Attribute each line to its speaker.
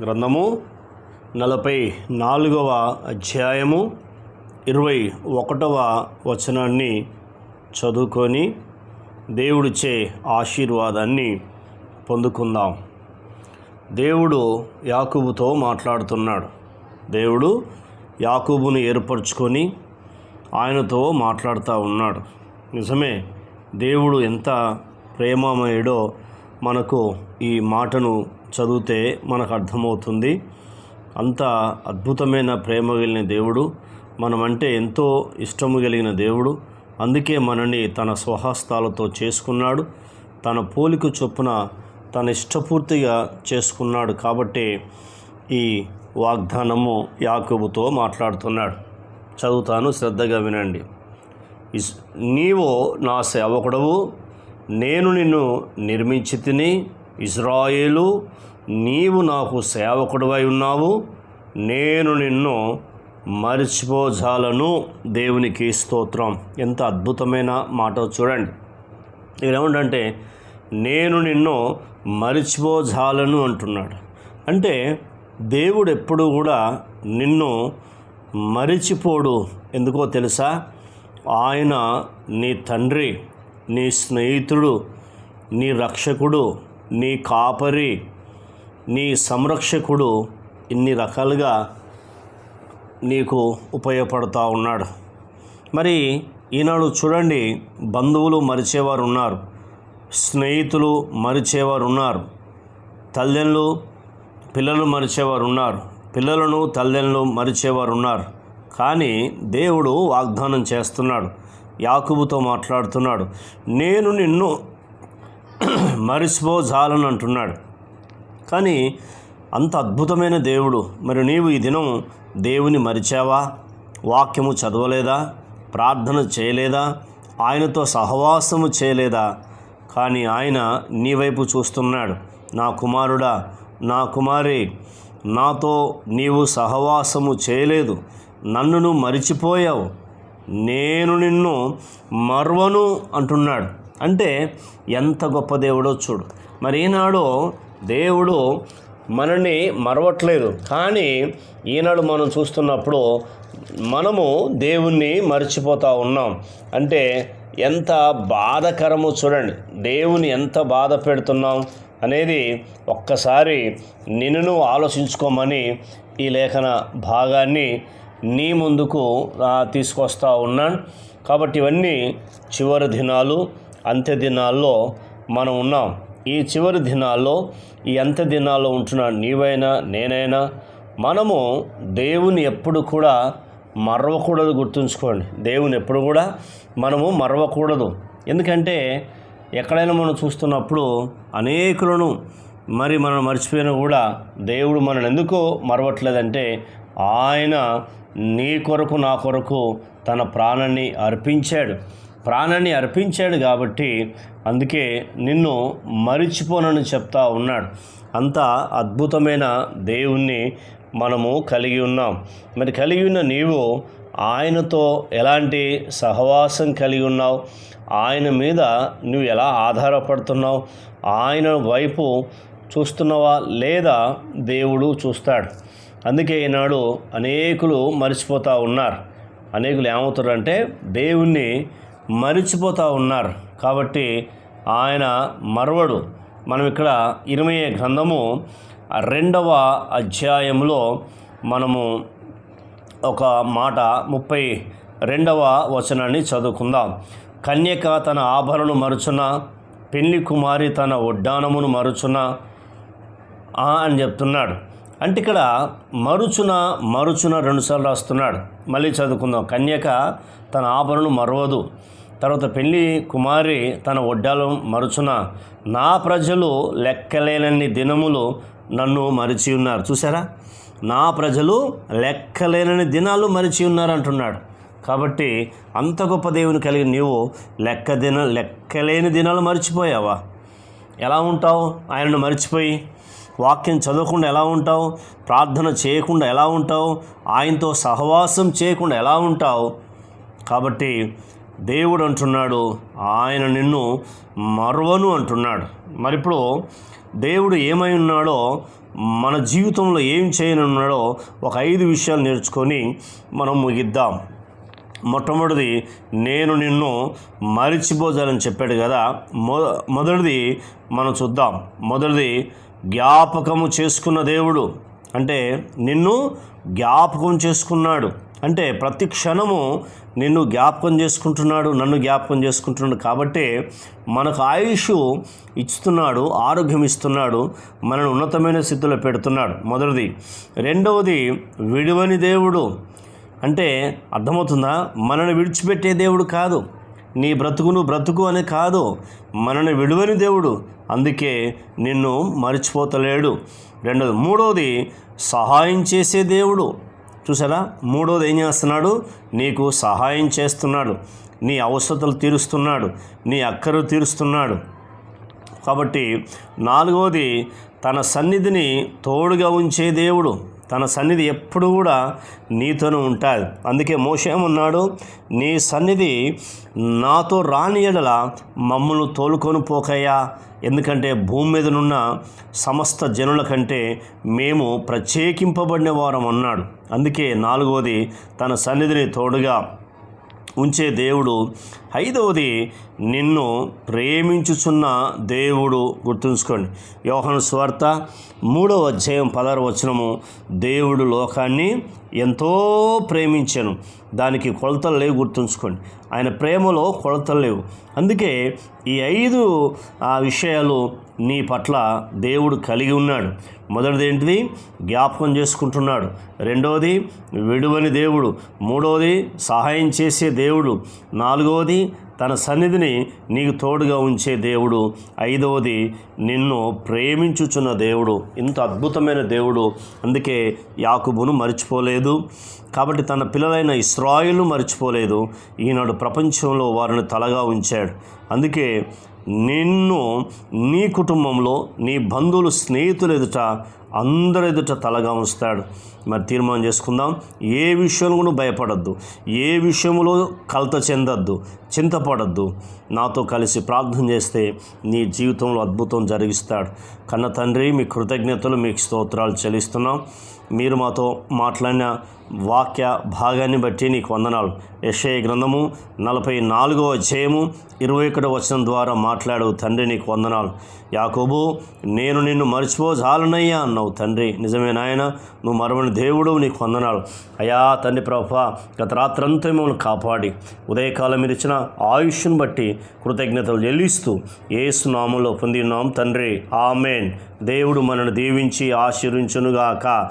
Speaker 1: గ్రంథము నలభై నాలుగవ అధ్యాయము ఇరవై ఒకటవ వచనాన్ని చదువుకొని దేవుడిచ్చే ఆశీర్వాదాన్ని పొందుకుందాం. దేవుడు యాకూబుతో మాట్లాడుతున్నాడు. దేవుడు యాకూబును ఏర్పరచుకొని ఆయనతో మాట్లాడుతూ ఉన్నాడు. నిజమే దేవుడు ఎంత ప్రేమమయుడో మనకు ఈ మాటను చదివితే మనకు అర్థమవుతుంది. అంత అద్భుతమైన ప్రేమ కలిగిన దేవుడు మనమంటే ఎంతో ఇష్టము కలిగిన దేవుడు. అందుకే మనని తన స్వహస్తాలతో చేసుకున్నాడు. తన పోలిక చొప్పున తన ఇష్టపూర్తిగా చేసుకున్నాడు కాబట్టి ఈ వాగ్దానము యాకూబుతో మాట్లాడుతున్నాడు. చదువుతాను శ్రద్ధగా వినండి. ఇస్ నీవు నా సేవకుడవు. నేను నిన్ను నిర్మించి తిని ఇజ్రాయేలు నీవు నాకు సేవకుడువై ఉన్నావు. నేను నిన్ను మరిచిపోజాలను. దేవునికి స్తోత్రం. ఎంత అద్భుతమైన మాట చూడండి. ఇదేమంటే నేను నిన్ను మరిచిపోజాలను అంటున్నాడు. అంటే దేవుడు ఎప్పుడు కూడా నిన్ను మరిచిపోడు. ఎందుకో తెలుసా? ఆయన నీ తండ్రి నీ స్నేహితుడు నీ రక్షకుడు నీ కాపరి నీ సంరక్షకుడు ఇన్ని రకాలుగా నీకు ఉపయోగపడుతూ ఉన్నాడు. మరి ఈనాడు చూడండి బంధువులు మరిచేవారు ఉన్నారు స్నేహితులు మరిచేవారు ఉన్నారు తల్లిదండ్రులు పిల్లలు మరిచేవారు ఉన్నారు పిల్లలను తల్లిదండ్రులు మరిచేవారు ఉన్నారు కానీ దేవుడు వాగ్దానం చేస్తున్నాడు యాకుబుతో మాట్లాడుతున్నాడు నేను నిన్ను మరిచిపోజాలను అంటున్నాడు. కానీ అంత అద్భుతమైన దేవుడు. మరి నీవు ఈ దినం దేవుని మరిచావా? వాక్యము చదవలేదా? ప్రార్థన చేయలేదా? ఆయనతో సహవాసము చేయలేదా? కానీ ఆయన నీ వైపు చూస్తున్నాడు. నా కుమారుడా నా కుమారి నాతో నీవు సహవాసము చేయలేదు. నన్ను మరిచిపోయావు. నేను నిన్ను మర్వను అంటున్నాడు. అంటే ఎంత గొప్ప దేవుడో చూడు. మరి ఈనాడు దేవుడు మనని మరవట్లేదు. కానీ ఈనాడు మనం చూస్తున్నప్పుడు మనము దేవుణ్ణి మర్చిపోతూ ఉన్నాం. అంటే ఎంత బాధకరమో చూడండి. దేవుని ఎంత బాధ పెడుతున్నాం అనేది ఒక్కసారి నిన్ను ఆలోచించుకోమని ఈ లేఖన భాగాన్ని నీ ముందుకు ఆ, తీసుకొస్తా ఉన్నాను. కాబట్టి ఇవన్నీ చివరి దినాలు. అంత్య దినాల్లో మనం ఉన్నాం. ఈ చివరి దినాల్లో ఈ అంత్య దినాల్లో ఉంటున్న నీవైనా నేనైనా మనము దేవుని ఎప్పుడు కూడా మరవకూడదు గుర్తుంచుకోండి. దేవుని ఎప్పుడు కూడా మనము మరవకూడదు. ఎందుకంటే ఎక్కడైనా మనం చూస్తున్నప్పుడు అనేకులను మరి మనం మర్చిపోయినా కూడా దేవుడు మనల్ని ఎందుకు మరవట్లేదంటే ఆయన నీ కొరకు నా కొరకు తన ప్రాణాన్ని అర్పించాడు. ప్రాణాన్ని అర్పించాడు కాబట్టి అందుకే నిన్ను మరిచిపోనని చెప్తా ఉన్నాడు. అంత అద్భుతమైన దేవుణ్ణి మనము కలిగి ఉన్నాం. మరి కలిగి ఉన్న నీవు ఆయనతో ఎలాంటి సహవాసం కలిగి ఉన్నావు? ఆయన మీద నువ్వు ఎలా ఆధారపడుతున్నావు? ఆయన వైపు చూస్తున్నావా లేదా దేవుడు చూస్తాడు. అందుకే ఈనాడు అనేకులు మర్చిపోతూ ఉన్నారు. అనేకులు ఏమవుతారంటే దేవుణ్ణి మరిచిపోతూ ఉన్నారు. కాబట్టి ఆయన మరవడు. మనం ఇక్కడ ఇరవై గ్రంథము రెండవ అధ్యాయంలో మనము ఒక మాట ముప్పై రెండవ వచనాన్ని చదువుకుందాం. కన్యక తన ఆభరణను మరుచున పెళ్ళి కుమారి తన ఒడ్డానమును మరుచున ఆ అని చెప్తున్నాడు. అంటే ఇక్కడ మరుచున మరుచున రెండుసార్లు రాస్తున్నాడు. మళ్ళీ చదువుకుందాం. కన్యక తన ఆభరణం మరవదు. తర్వాత పెళ్ళి కుమారి తన ఒడ్డాలు మరుచున నా ప్రజలు లెక్కలేనన్ని దినములు నన్ను మరిచి ఉన్నారు. చూసారా నా ప్రజలు లెక్కలేనని దినాలు మరిచి ఉన్నారు అంటున్నాడు. కాబట్టి అంత గొప్ప దేవుని కలిగి నీవు లెక్క దిన లెక్కలేని దినాలు మర్చిపోయావా? ఎలా ఉంటావు? ఆయనను మర్చిపోయి వాక్యం చదవకుండా ఎలా ఉంటావు? ప్రార్థన చేయకుండా ఎలా ఉంటావు? ఆయనతో సహవాసం చేయకుండా ఎలా ఉంటావు? కాబట్టి దేవుడు అంటున్నాడు ఆయన నిన్ను మరవను అంటున్నాడు. మరి ఇప్పుడు దేవుడు ఏమై ఉన్నాడో మన జీవితంలో ఏం చేయనున్నాడో ఒక ఐదు విషయాలు నేర్చుకొని మనం ముగిద్దాం. మొట్టమొదటిది నేను నిన్ను మరిచిపోదానని చెప్పాడు కదా. మొ మొదటిది మనం చూద్దాం. మొదటిది జ్ఞాపకము చేసుకున్న దేవుడు. అంటే నిన్ను జ్ఞాపకం చేసుకున్నాడు. అంటే ప్రతి క్షణము నిన్ను జ్ఞాపకం చేసుకుంటున్నాడు నన్ను జ్ఞాపకం చేసుకుంటున్నాడు. కాబట్టి మనకు ఆయుష్ ఇస్తున్నాడు ఆరోగ్యం ఇస్తున్నాడు మనను ఉన్నతమైన స్థితిలో పెడుతున్నాడు. మొదటిది. రెండవది విడివని దేవుడు. అంటే అర్థమవుతుందా? మనల్ని విడిచిపెట్టే దేవుడు కాదు. నీ బ్రతుకును బ్రతుకు అని కాదు మనని విడువని దేవుడు. అందుకే నిన్ను మర్చిపోతలేడు. రెండోది మూడవది సహాయం చేసే దేవుడు. చూసారా? మూడోది ఏం చేస్తున్నాడు? నీకు సహాయం చేస్తున్నాడు. నీ అవసరతలు తీరుస్తున్నాడు. నీ అక్కరు తీరుస్తున్నాడు. కాబట్టి నాలుగవది తన సన్నిధిని తోడుగా ఉంచే దేవుడు. తన సన్నిధి ఎప్పుడు కూడా నీతోనే ఉంటుంది అందుకే మోసేమన్నాడు నీ సన్నిధి నాతో రాని ఎడల మమ్మల్ని తోలుకొని పోకయ్యా. ఎందుకంటే భూమి మీద నున్న సమస్త జనుల కంటే మేము ప్రత్యేకింపబడిన వారం అన్నాడు. అందుకే నాలుగవది తన సన్నిధిని తోడుగా ఉంచే దేవుడు ఐదవది నిన్ను ప్రేమించుచున్న దేవుడు గుర్తుంచుకోండి. యోహన స్వార్త మూడవ అధ్యాయం పదహారు వచనము. దేవుడు లోకాన్ని ఎంతో ప్రేమించాను. దానికి కొలతలు లేవు గుర్తుంచుకోండి. ఆయన ప్రేమలో కొలతలు లేవు. అందుకే ఈ ఐదు ఆ విషయాలు నీ పట్ల దేవుడు కలిగి ఉన్నాడు. మొదటిది ఏంటిది? జ్ఞాపకం చేసుకుంటున్నాడు. రెండవది విడువని దేవుడు. మూడవది సహాయం చేసే దేవుడు. నాలుగవది తన సన్నిధిని నీకు తోడుగా ఉంచే దేవుడు. ఐదవది నిన్ను ప్రేమించుచున్న దేవుడు. ఇంత అద్భుతమైన దేవుడు. అందుకే యాకుబును మర్చిపోలేదు. కాబట్టి తన పిల్లలైన ఇస్రాయిల్ను మర్చిపోలేదు. ఈనాడు ప్రపంచంలో వారిని తలగా ఉంచాడు. అందుకే నిన్ను నీ కుటుంబంలో నీ బంధువులు స్నేహితులు ఎదుట అందరి ఎదుట తలగా ఉంచుతాడు. మరి తీర్మానం చేసుకుందాం. ఏ విషయంలో కూడా భయపడద్దు. ఏ విషయంలో కలత చెందద్దు. చింతపడద్దు. నాతో కలిసి ప్రార్థన చేస్తే నీ జీవితంలో అద్భుతం జరిగిస్తాడు. కన్న తండ్రి మీ కృతజ్ఞతలు మీకు స్తోత్రాలు చెల్లిస్తున్నాం. మీరు మాతో మాట్లాడిన వాక్య భాగాన్ని బట్టి నీకు వందనాలు. యషయ గ్రంథము నలభై నాలుగో అధ్యాయము ఇరవై ఒకటో వచనం ద్వారా మాట్లాడు తండ్రి నీకు వందనాలు. యాకోబు నేను నిన్ను మర్చిపోజాలనయ్యా అన్నావు తండ్రి. నిజమే నాయన నువ్వు మరవని దేవుడు నీకు వందనాలు. అయా తండ్రి ప్రభా గత రాత్రంతా మిమ్మల్ని కాపాడి ఉదయకాలం మీరు ఇచ్చిన ఆయుష్ను బట్టి కృతజ్ఞతలు చెల్లిస్తూ ఏసు నామంలో పొందినాం తండ్రి. ఆమెన్. దేవుడు మనను దీవించి ఆశీర్వించునుగాక.